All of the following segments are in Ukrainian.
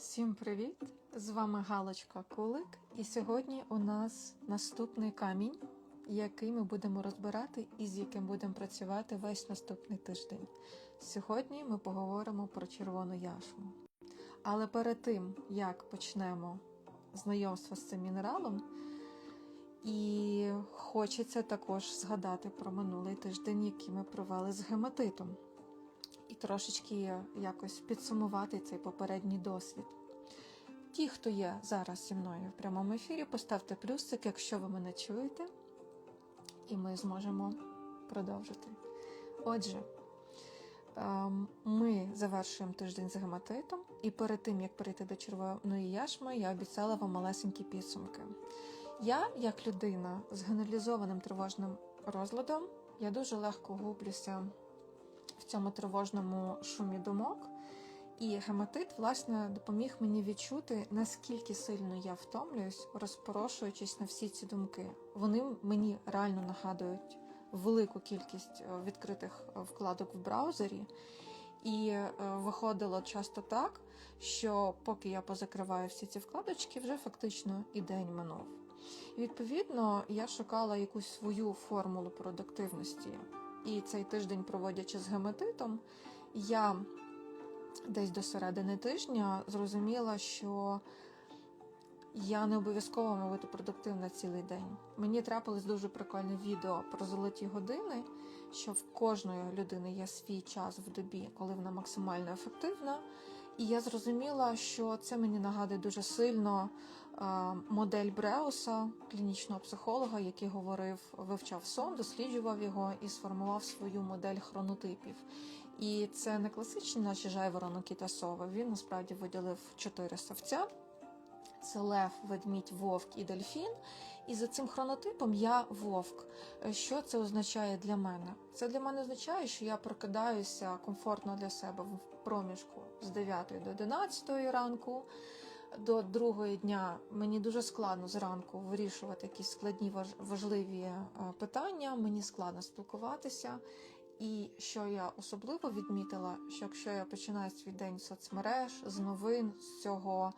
Всім привіт! З вами Галочка Кулик, і сьогодні у нас наступний камінь, який ми будемо розбирати і з яким будемо працювати весь наступний тиждень. Сьогодні ми поговоримо про червону яшму. Але перед тим, як почнемо знайомство з цим мінералом, і хочеться також згадати про минулий тиждень, який ми провели з гематитом і трошечки якось підсумувати цей попередній досвід. Ті, хто є зараз зі мною в прямому ефірі, поставте плюсик, якщо ви мене чуєте, і ми зможемо продовжити. Отже, ем, ми завершуємо тиждень з гематитом, і перед тим, як перейти до червоної яшми, я обіцяла вам малесенькі підсумки. Я, як людина з генералізованим тривожним розладом, я дуже легко гублюся в цьому тривожному шумі думок. І гематит, власне, допоміг мені відчути, наскільки сильно я втомлююсь, розпорошуючись на всі ці думки. Вони мені реально нагадують велику кількість е, відкритих е, вкладок в браузері. І е, виходило часто так, що поки я позакриваю всі ці вкладочки, вже фактично і день минув. І відповідно я шукала якусь свою формулу продуктивності. І цей тиждень, проводячи з гематитом, я десь до середини тижня зрозуміла, що я не обов'язково бути продуктивна цілий день. Мені трапилось дуже прикольне відео про золоті години, що в кожної людини є свій час в добі, коли вона максимально ефективна. І я зрозуміла, що це мені нагадує дуже сильно е, модель Бреуса, клінічного психолога, який говорив, вивчав сон, досліджував його і сформував свою модель хронотипів. І це не класичні наші жайвороноки та сови. Він насправді виділив чотири совця. Це лев, ведмідь, вовк і дельфін. І за цим хронотипом я вовк. Що це означає для мене? Це для мене означає, що я прокидаюся комфортно для себе в проміжку з 9 до 11 ранку. До другої дня мені дуже складно зранку вирішувати якісь складні важливі е, питання. Мені складно спілкуватися. І що я особливо відмітила, що якщо я починаю свій день з соцмереж, з новин, з цього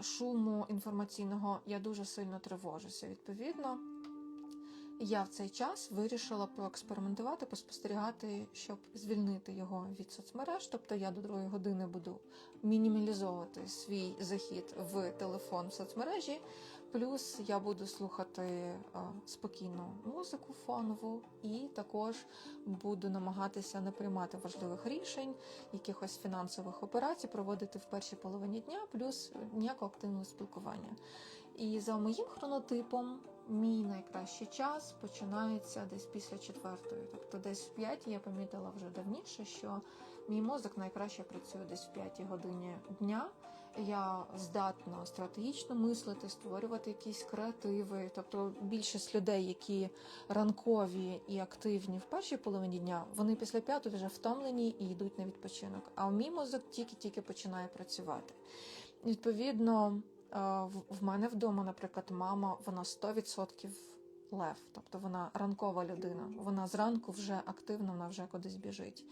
шуму інформаційного, я дуже сильно тривожуся. Відповідно, я в цей час вирішила поекспериментувати, поспостерігати, щоб звільнити його від соцмереж. Тобто я до другої години буду мінімалізовувати свій захід в телефон в соцмережі. Плюс я буду слухати спокійну музику фонову, і також буду намагатися не приймати важливих рішень, якихось фінансових операцій, проводити в першій половині дня, плюс ніякого активного спілкування. І за моїм хронотипом, мій найкращий час починається десь після четвертої. Тобто, десь в п'ятій я помітила вже давніше, що мій мозок найкраще працює десь в п'ятій годині дня. Я здатна стратегічно мислити, створювати якісь креативи. Тобто більшість людей, які ранкові і активні в першій половині дня, вони після п'ятої вже втомлені і йдуть на відпочинок. А мій мозок тільки-тільки починає працювати. Відповідно, в мене вдома, наприклад, мама, вона 100% лев, тобто вона ранкова людина. Вона зранку вже активна, вона вже кудись біжить.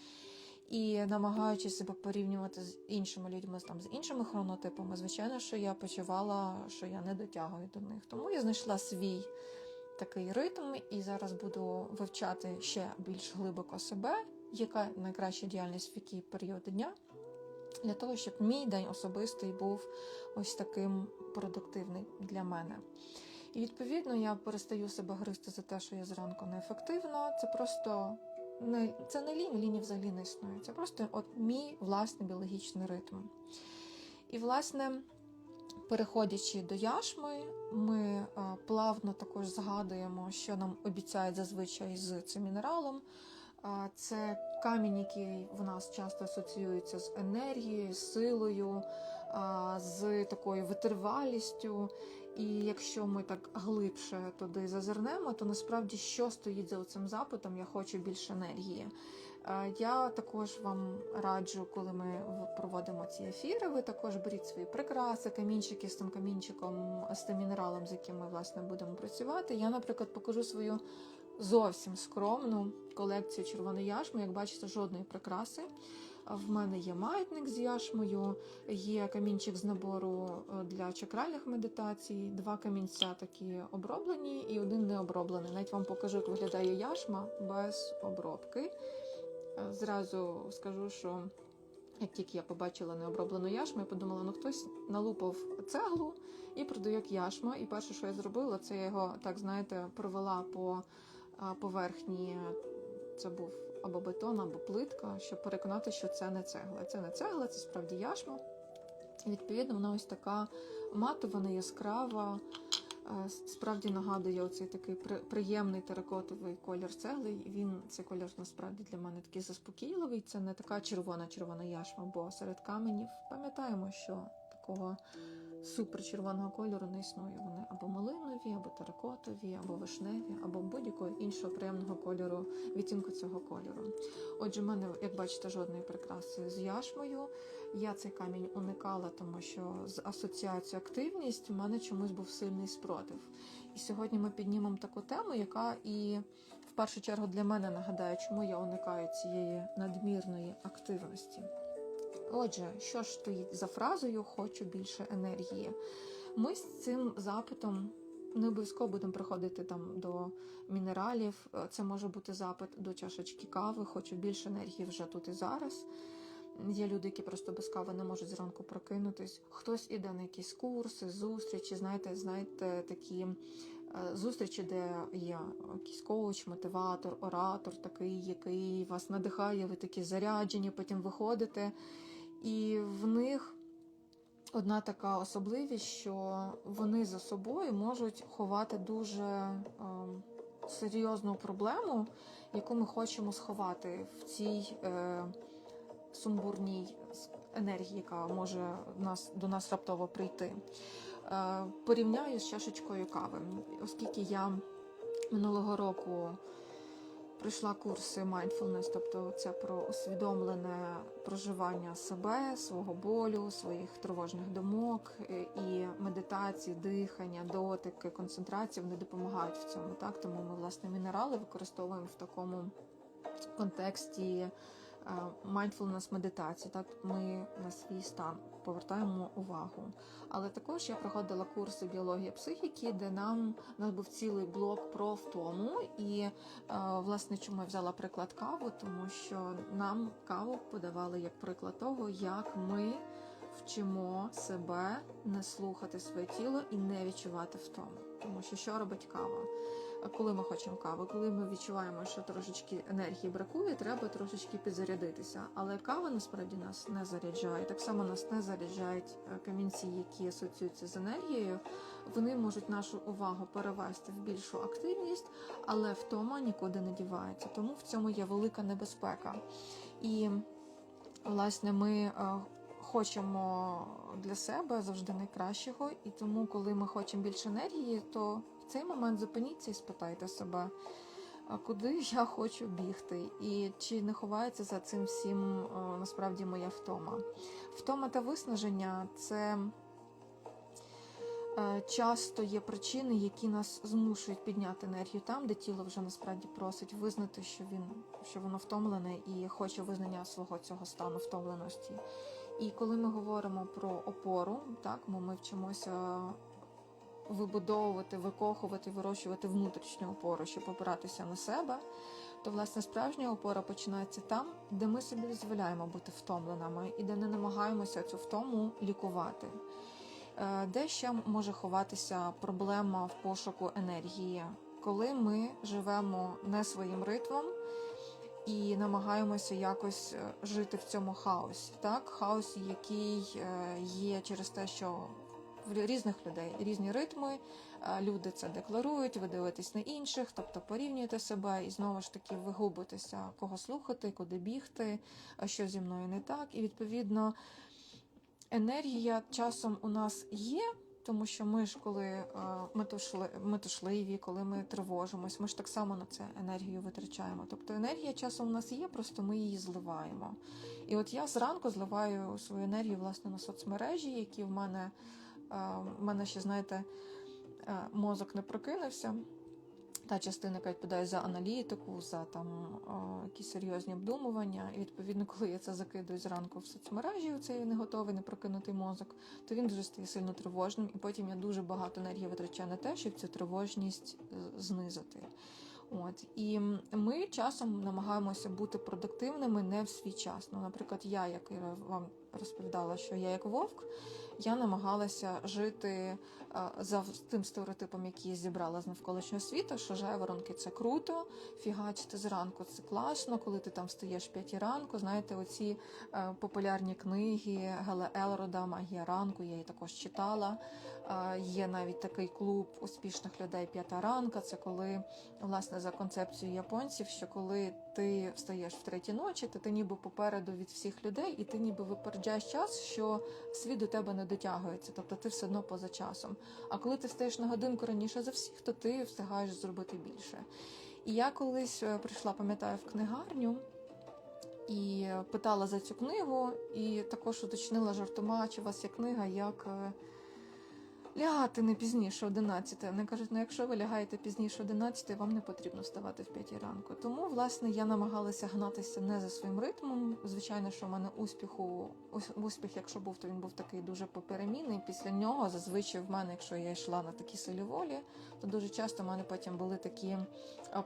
І намагаючись себе порівнювати з іншими людьми, там з іншими хронотипами, звичайно, що я почувала, що я не дотягую до них. Тому я знайшла свій такий ритм, і зараз буду вивчати ще більш глибоко себе, яка найкраща діяльність в який період дня, для того, щоб мій день особистий був ось таким продуктивний для мене. І відповідно я перестаю себе гризти за те, що я зранку неефективна. Це просто не це не лінь, лінії взагалі не існує. Це просто от мій власний біологічний ритм. І, власне, переходячи до яшми, ми а, плавно також згадуємо, що нам обіцяють зазвичай з цим мінералом. А, це камінь, який в нас часто асоціюється з енергією, силою, з такою витривалістю. І якщо ми так глибше туди зазирнемо, то насправді що стоїть за цим запитом, я хочу більше енергії. Я також вам раджу, коли ми проводимо ці ефіри, ви також беріть свої прикраси, камінчики з тим камінчиком, з тим мінералом, з яким ми власне будемо працювати. Я, наприклад, покажу свою зовсім скромну колекцію червоної яшми. Як бачите, жодної прикраси. В мене є маятник з яшмою, є камінчик з набору е, для чакральних медитацій, два камінця такі оброблені і один не оброблений. Навіть вам покажу, як виглядає яшма без обробки. Е, Зразу скажу, що як тільки я побачила необроблену яшму, я подумала, ну хтось налупав цеглу і продає як яшма. І перше, що я зробила, це я його так знаєте провела по поверхні. Це був або бетон, або плитка, щоб переконати, що це не цегла. Це не цегла, це справді яшма. І відповідно, вона ось така матова, не яскрава. е, Справді нагадує оцей такий приємний теракотовий колір цегли. І Він цей колір насправді для мене такий заспокійливий. Це не така червона червона яшма, бо серед каменів пам'ятаємо, що такого супер червоного кольору не існує. Вони або малинові, або теракотові, або вишневі, або будь-якого іншого приємного кольору, відтінку цього кольору. Отже, в мене, як бачите, жодної прикраси з яшмою. Я цей камінь уникала, тому що з асоціацією активність в мене чомусь був сильний спротив. І сьогодні ми піднімемо таку тему, яка і в першу чергу для мене нагадає, чому я уникаю цієї надмірної активності. Отже, що ж стоїть за фразою Хочу більше енергії. Ми з цим запитом не обов'язково будемо приходити там до мінералів. Це може бути запит до чашечки кави, хочу більше енергії вже тут і зараз. Є люди, які просто без кави не можуть зранку прокинутись. Хтось іде на якісь курси, зустрічі. Знаєте, знаєте, такі е, зустрічі, де є якийсь коуч, мотиватор, оратор, такий, який вас надихає, ви такі заряджені, потім виходите. І в них одна така особливість, що вони за собою можуть ховати дуже ем, серйозну проблему, яку ми хочемо сховати в цій е, сумбурній енергії, яка може нас, до нас раптово прийти. Е, порівняю з чашечкою кави, оскільки я минулого року пройшла курси mindfulness, тобто це про усвідомлене проживання себе, свого болю, своїх тривожних думок е, і медитації, дихання, дотики, концентрації вони допомагають в цьому. Так тому ми власне мінерали використовуємо в такому контексті mindfulness медитації. Так ми на свій стан повертаємо увагу. Але також я проходила курси біології психіки, де нам нас був цілий блок про втому. І е, власне, чому я взяла приклад каву, тому що нам каву подавали як приклад того, як ми вчимо себе не слухати своє тіло і не відчувати втому. Тому що що робить кава? Коли ми хочемо каву, коли ми відчуваємо, що трошечки енергії бракує, треба трошечки підзарядитися. Але кава насправді нас не заряджає. Так само нас не заряджають е, камінці, які асоціюються з енергією. Вони можуть нашу увагу перевести в більшу активність, але втома нікуди не дівається. Тому в цьому є велика небезпека. І власне ми. е, Хочемо для себе завжди найкращого, і тому, коли ми хочемо більше енергії, то цей момент зупиніться і спитайте себе, куди я хочу бігти, і чи не ховається за цим всім насправді моя втома. Втома та виснаження це е, часто є причини, які нас змушують підняти енергію там, де тіло вже насправді просить визнати, що він що воно втомлене і хоче визнання свого цього стану втомленості. І коли ми говоримо про опору, так ми вчимося вибудовувати, викохувати, вирощувати внутрішню опору, щоб опиратися на себе, то власне справжня опора починається там, де ми собі дозволяємо бути втомленими і де не намагаємося цю втому лікувати. Е, Де ще може ховатися проблема в пошуку енергії, коли ми живемо не своїм ритмом і намагаємося якось е, жити в цьому хаосі, так хаосі, який е, є через те, що в різних людей різні ритми. Люди це декларують, ви дивитесь на інших, тобто порівнюєте себе і знову ж таки ви губитеся, кого слухати, куди бігти, що зі мною не так. І відповідно енергія часом у нас є. Тому що ми ж, коли метушли, метушливі, коли ми тривожимось, ми ж так само на це енергію витрачаємо. Тобто енергія часом у нас є, просто ми її зливаємо. І от я зранку зливаю свою енергію власне на соцмережі, які в мене в мене ще, знаєте, е, мозок не прокинувся. та частина, яка відповідає за аналітику, за там якісь серйозні обдумування. І відповідно, коли я це закидую зранку в соцмережі, цей не готовий, не прокинутий мозок, то він дуже стає сильно тривожним, і потім я дуже багато енергії витрачаю на те, щоб цю тривожність е, знизити. От і ми часом намагаємося бути продуктивними не в свій час. Ну, наприклад, я, як я вам розповідала, що я як вовк, я намагалася жити за тим стереотипом, який я зібрала з навколишнього світу, що жайворонки це круто, фігачити зранку це класно, коли ти там встаєш в ранку. Знаєте, оці е, популярні книги Геле Елрода, Магія ранку, я її також читала. Е, є навіть такий клуб успішних людей п'ята ранка. Це коли, власне, за концепцією японців, що коли ти встаєш в третій ночі, то ти ніби попереду від всіх людей, і ти ніби випереджаєш час, що світ до тебе не дотягується, тобто ти все одно поза часом. А коли ти стаєш на годинку раніше за всіх, то ти встигаєш зробити більше. І я колись е, прийшла, пам'ятаю, в книгарню. І питала за цю книгу, і також уточнила жартома, чи у вас є книга, як е, лягати не пізніше 11. Вони кажуть, ну якщо ви лягаєте пізніше 11, вам не потрібно вставати в 5 ранку. Тому, власне, я намагалася гнатися не за своїм ритмом. Звичайно, що в мене успіху, успіх, якщо був, то він був такий дуже поперемінний. Після нього зазвичай в мене, якщо я йшла на такі силі волі, то дуже часто в мене потім були такі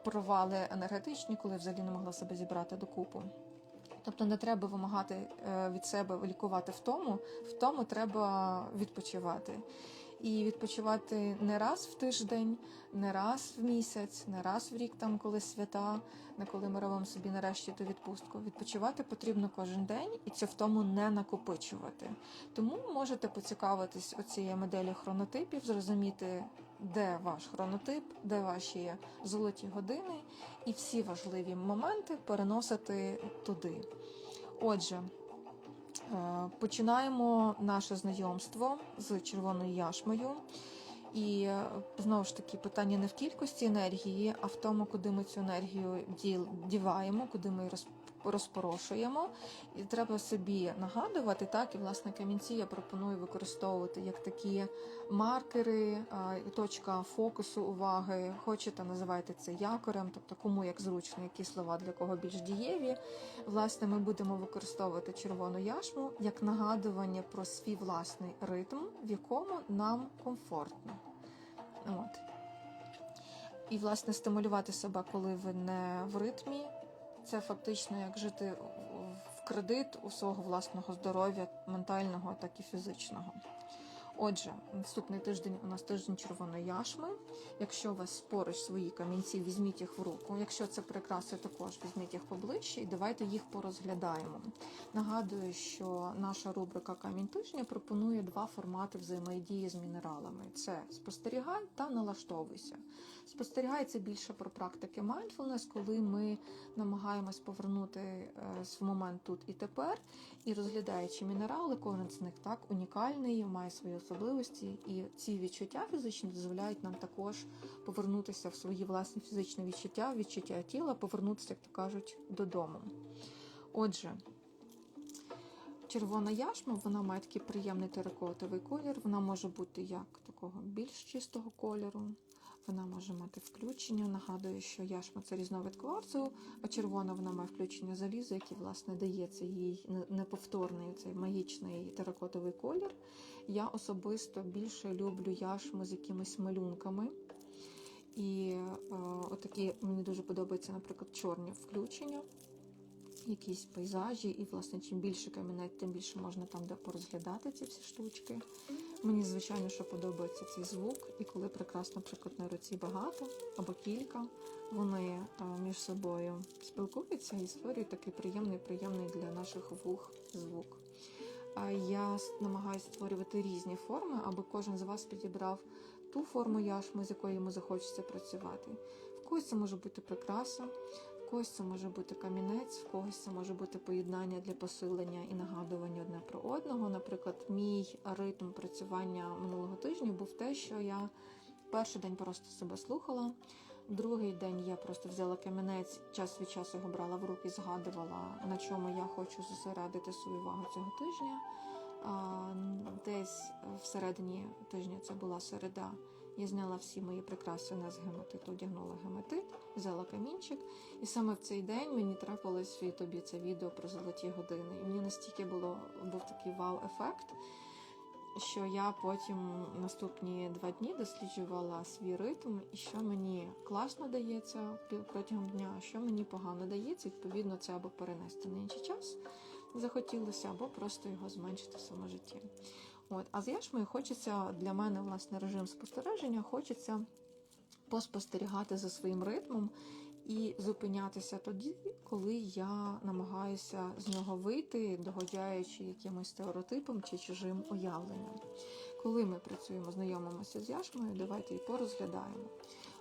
провали енергетичні, коли взагалі не могла себе зібрати докупу. Тобто не треба вимагати е, від себе лікувати втому, втому треба відпочивати. І відпочивати не раз в тиждень, не раз в місяць, не раз в рік, там коли свята, не коли ми робимо собі нарешті ту відпустку. Відпочивати потрібно кожен день і це в тому не накопичувати. Тому можете поцікавитись оцією моделі хронотипів, зрозуміти, де ваш хронотип, де ваші золоті години, і всі важливі моменти переносити туди. Отже. Е, Починаємо наше знайомство з червоною яшмою. І е, знову ж таки питання не в кількості енергії, а в тому, куди ми цю енергію діваємо, куди ми розпорошуємо. І треба собі нагадувати, так, і власне камінці я пропоную використовувати як такі маркери, точка фокусу уваги. Хочете, називайте це якорем, тобто кому як зручно, які слова для кого більш дієві. Власне, ми будемо використовувати червону яшму як нагадування про свій власний ритм, в якому нам комфортно. От. І, власне, стимулювати себе, коли ви не в ритмі, це фактично як жити в кредит у свого власного здоров'я, ментального, так і фізичного. Отже, наступний тиждень у нас тиждень червоної яшми. Якщо у вас поруч свої камінці, візьміть їх в руку. Якщо це прикраси, також візьміть їх поближче і давайте їх порозглядаємо. Нагадую, що наша рубрика Камінь тижня пропонує два формати взаємодії з мінералами: це спостерігай та налаштовуйся. Спостерігай це більше про практики mindfulness, коли ми намагаємось повернути е, в момент тут і тепер, і розглядаючи мінерали, кожен з них так унікальний, має свої особливості, і ці відчуття фізичні дозволяють нам також повернутися в свої власні фізичні відчуття, відчуття тіла, повернутися, як то кажуть, додому. Отже. Червона яшма, вона має такий приємний теракотовий колір. Вона може бути як такого більш чистого кольору. Вона може мати включення. Нагадую, що яшма це різновид кварцу, а червона вона має включення залізу, який, власне, дається їй неповторний цей магічний теракотовий колір. Я особисто більше люблю яшму з якимись малюнками. І е, отакі мені дуже подобаються, наприклад, чорні включення якісь пейзажі, і, власне, чим більше камінець, тим більше можна там де порозглядати ці всі штучки. Мені, звичайно, що подобається цей звук, і коли прикрас, наприклад, на руці багато або кілька, вони е, між собою спілкуються і створюють такий приємний, приємний для наших вух звук. Я намагаюся створювати різні форми, аби кожен з вас підібрав ту форму яшми, з якою йому захочеться працювати. В когось це може бути прикраса, когось це може бути камінець, в когось це може бути поєднання для посилення і нагадування одне про одного. Наприклад, мій ритм працювання минулого тижня був те, що я перший день просто себе слухала. Другий день я просто взяла камінець, час від часу його брала в руки, згадувала, на чому я хочу зосередити свою увагу цього тижня. Десь всередині тижня це була середа. Я зняла всі мої прикраси на з гематиту, одягнула гематит, взяла камінчик. І саме в цей день мені трапилось в тобі це відео про золоті години. І мені настільки було був такий вау-ефект, що я потім наступні два дні досліджувала свій ритм, і що мені класно дається протягом дня, а що мені погано дається. Відповідно, це або перенести на інший час захотілося, або просто його зменшити в своєму житті. От, а з яшмою хочеться для мене власне режим спостереження, хочеться поспостерігати за своїм ритмом і зупинятися тоді, коли я намагаюся з нього вийти, догодяючи якимось стереотипом чи чужим уявленням. Коли ми працюємо, знайомимося з яшмою, давайте її порозглядаємо.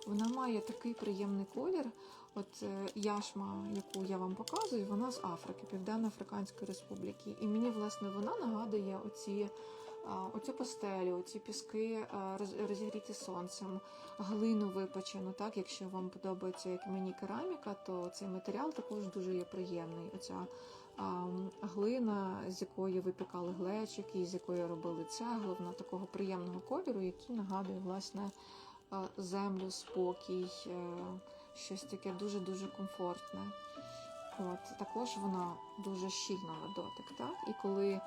Вона має такий приємний колір. От е, яшма, яку я вам показую, вона з Африки, Південно-Африканської Республіки. І мені, власне, вона нагадує оці, оцю пастелю, оці піски а, розігріті сонцем, глину випечену. Так, якщо вам подобається, як мені кераміка, то цей матеріал також дуже є приємний. Оця глина, з якої випікали глечики, з якої робили цеглу, вона такого приємного кольору, який нагадує власне землю, спокій, е, щось таке дуже-дуже комфортне. От, також вона дуже щільна на дотик. Так? І коли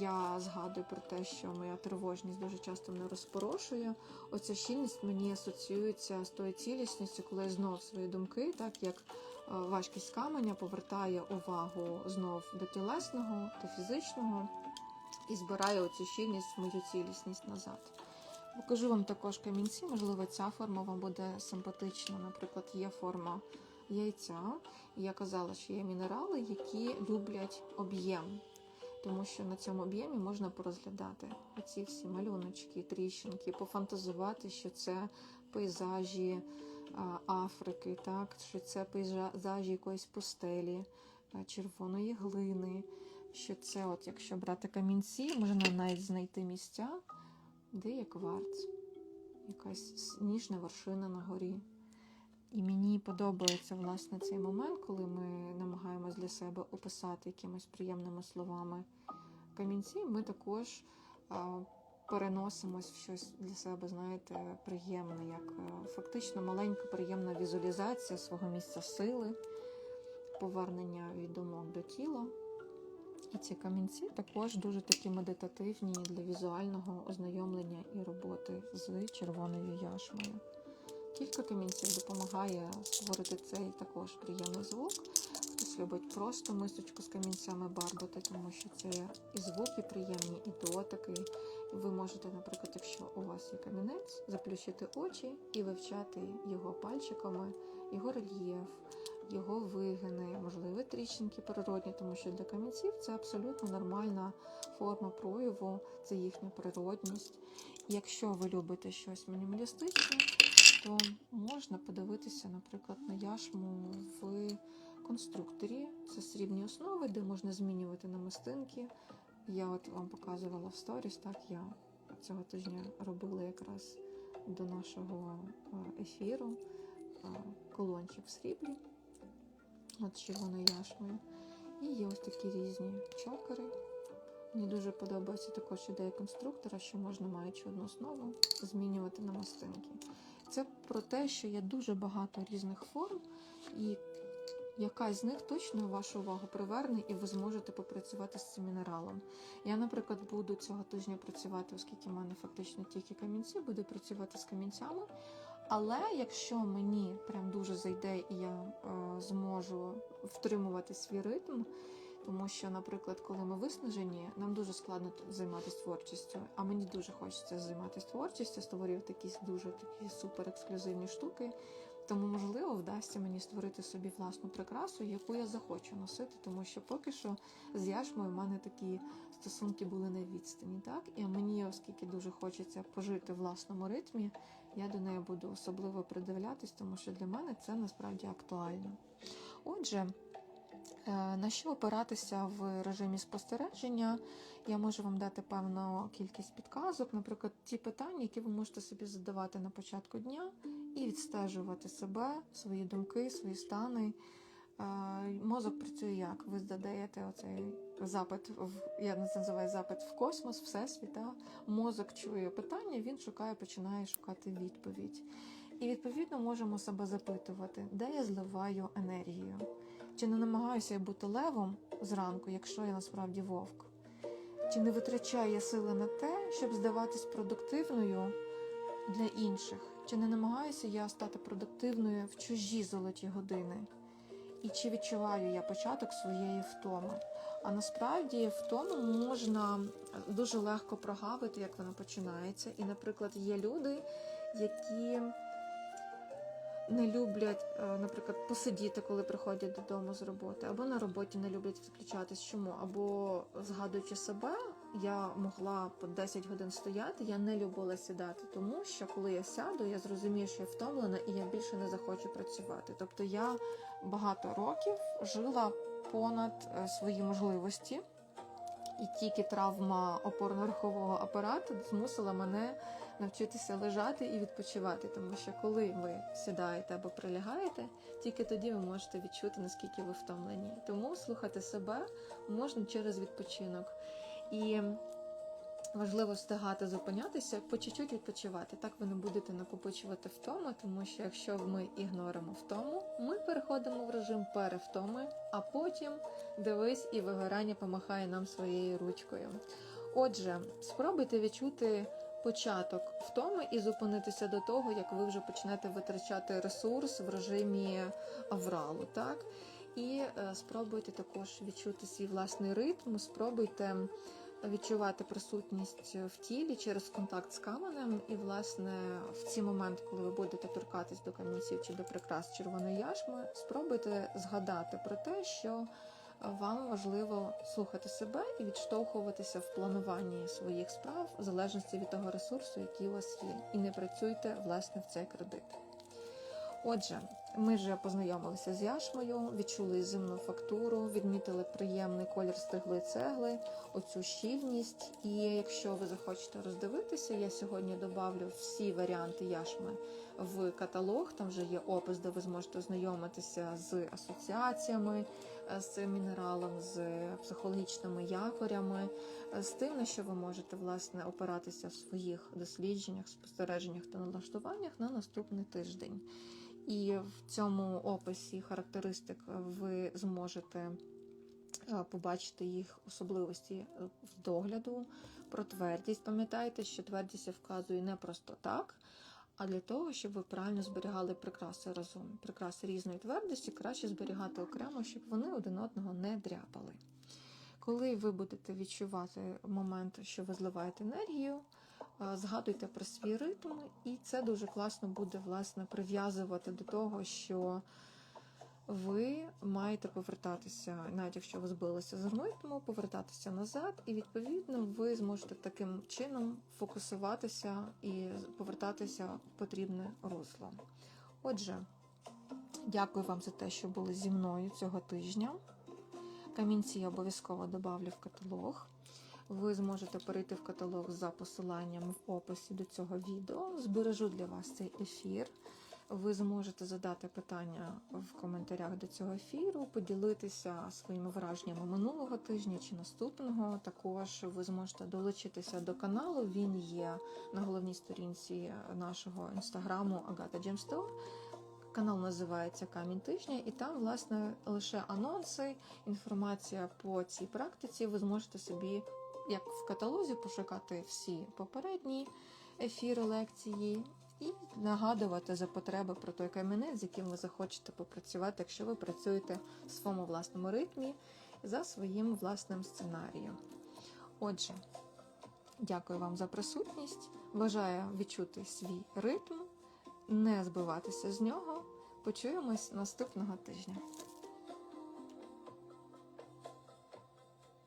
я згадую про те, що моя тривожність дуже часто мене розпорошує, оця щільність мені асоціюється з тою цілісністю, коли я знов свої думки, так як е, важкість каменя повертає увагу знов до тілесного, до фізичного і збирає оцю щільність, мою цілісність назад. Покажу вам також камінці, можливо, ця форма вам буде симпатична. Наприклад, є форма яйця. Я казала, що є мінерали, які люблять об'єм, тому що на цьому об'ємі можна порозглядати оці всі малюночки, тріщинки, пофантазувати, що це пейзажі Африки, так, що це пейзажі якоїсь пустелі, червоної глини. Що це, от, якщо брати камінці, можна навіть знайти місця, де є кварц, якась ніжна вершина на горі. І мені подобається власне цей момент, коли ми намагаємось для себе описати якимись приємними словами камінці. Ми також переносимось в щось для себе, знаєте, приємне, як е, фактично маленька приємна візуалізація свого місця сили, повернення від думок до тіла. І ці камінці також дуже такі медитативні для візуального ознайомлення і роботи з червоною яшмою. Кілька камінців допомагає створити цей також приємний звук. Хтось любить просто мисочку з камінцями барбати, тому що це і звуки приємні, і дотики. Ви можете, наприклад, якщо у вас є камінець, заплющити очі і вивчати його пальчиками, його рельєф, його вигини, можливо, тріщинки природні, тому що для камінців це абсолютно нормальна форма прояву, це їхня природність. Якщо ви любите щось мінімалістичне, то можна подивитися, наприклад, на яшму в конструкторі. Це срібні основи, де можна змінювати намистинки. Я от вам показувала в сторіс, так я цього тижня робила якраз до нашого е, ефіру е, колончик в сріблі, от червоною яшмою. І є ось такі різні чокери. Мені дуже подобається також ідея конструктора, що можна, маючи одну основу, змінювати намистинки. Це про те, що є дуже багато різних форм, і якась з них точно вашу увагу приверне, і ви зможете попрацювати з цим мінералом. Я, наприклад, буду цього тижня працювати, оскільки в мене фактично тільки камінці, буду працювати з камінцями. Але якщо мені прям дуже зайде і я е, зможу втримувати свій ритм, тому що, наприклад, коли ми виснажені, нам дуже складно займатися творчістю, а мені дуже хочеться займатися творчістю, створювати якісь дуже такі супер ексклюзивні штуки. Тому, можливо, вдасться мені створити собі власну прикрасу, яку я захочу носити, тому що поки що з яшмою в мене такі стосунки були на відстані. Так? І мені, оскільки дуже хочеться пожити в власному ритмі, я до неї буду особливо придивлятись, тому що для мене це насправді актуально. Отже, на що опиратися в режимі спостереження? Я можу вам дати певну кількість підказок, наприклад, ті питання, які ви можете собі задавати на початку дня, і відстежувати себе, свої думки, свої стани, Е, Мозок працює як? Ви задаєте оцей запит в я називаю запит в космос, всесвіт. Да? Мозок чує питання, він шукає, починає шукати відповідь. І відповідно можемо себе запитувати, де я зливаю енергію. Чи не намагаюся я бути левом зранку, якщо я насправді вовк? Чи не витрачаю я сили на те, щоб здаватись продуктивною для інших? Чи не намагаюся я стати продуктивною в чужі золоті години? І чи відчуваю я початок своєї втоми? А насправді втому можна дуже легко прогавити, як вона починається. І, наприклад, є люди, які не люблять, е, наприклад, посидіти, коли приходять додому з роботи, або на роботі не люблять відключатись. Чому? Або згадуючи себе, я могла по 10 годин стояти, я не любила сідати, тому що коли я сяду, я зрозумію, що я втомлена і я більше не захочу працювати. Тобто я багато років жила понад е, свої можливості. І тільки травма опорно-рухового апарату змусила мене навчитися лежати і відпочивати, тому що коли ви сідаєте або прилягаєте, тільки тоді ви можете відчути, наскільки ви втомлені. Тому слухати себе можна через відпочинок. І важливо встигати зупинятися, по чуть-чуть відпочивати. Так ви не будете накопичувати втому, тому що якщо ми ігноримо втому, ми переходимо в режим перевтоми, а потім дивись і вигорання помахає нам своєю ручкою. Отже, спробуйте відчути початок втоми і зупинитися до того, як ви вже почнете витрачати ресурс в режимі авралу. Так? І е, спробуйте також відчути свій власний ритм, спробуйте відчувати присутність в тілі через контакт з каменем. І, власне, в ці моменти, коли ви будете торкатись до камінців чи до прикрас червоної яшми, спробуйте згадати про те, що вам важливо слухати себе і відштовхуватися в плануванні своїх справ в залежності від того ресурсу, який у вас є, і не працюйте власне в цей кредит. Отже, ми вже познайомилися з яшмою, відчули зимну фактуру, відмітили приємний колір стиглої цегли, оцю щільність. І якщо ви захочете роздивитися, я сьогодні добавлю всі варіанти яшми в каталог. Там вже є опис, де ви зможете ознайомитися з асоціаціями е, з цим мінералом, з психологічними якорями, е, з тим, на що ви можете власне опиратися в своїх дослідженнях, спостереженнях та налаштуваннях на наступний тиждень. І в цьому описі характеристик ви зможете е, побачити їх особливості в догляду про твердість. Пам'ятайте, що твердість я вказую не просто так, а для того, щоб ви правильно зберігали прикраси разом. Прикраси різної твердості краще зберігати окремо, щоб вони один одного не дряпали. Коли ви будете відчувати момент, що ви зливаєте енергію, е, згадуйте про свій ритм, і це дуже класно буде власне прив'язувати до того, що ви маєте повертатися, навіть якщо ви збилися з ритму, повертатися назад, і відповідно ви зможете таким чином фокусуватися і повертатися в потрібне русло. Отже, дякую вам за те, що були зі мною цього тижня. Камінці я обов'язково добавлю в каталог. Ви зможете перейти в каталог за посиланням в описі до цього відео. Збережу для вас цей ефір. Ви зможете задати питання в коментарях до цього ефіру, поділитися своїми враженнями минулого тижня чи наступного. Також ви зможете долучитися до каналу. Він є на головній сторінці нашого інстаграму Агата Джемстор. Канал називається Камінь тижня, і там, власне, лише анонси, інформація по цій практиці. Ви зможете собі, як в каталозі, пошукати всі попередні ефіри лекції і нагадувати за потреби про той камінець, з яким ви захочете попрацювати, якщо ви працюєте в своєму власному ритмі за своїм власним сценарієм. Отже, дякую вам за присутність. Бажаю відчути свій ритм, не збиватися з нього. Почуємось наступного тижня.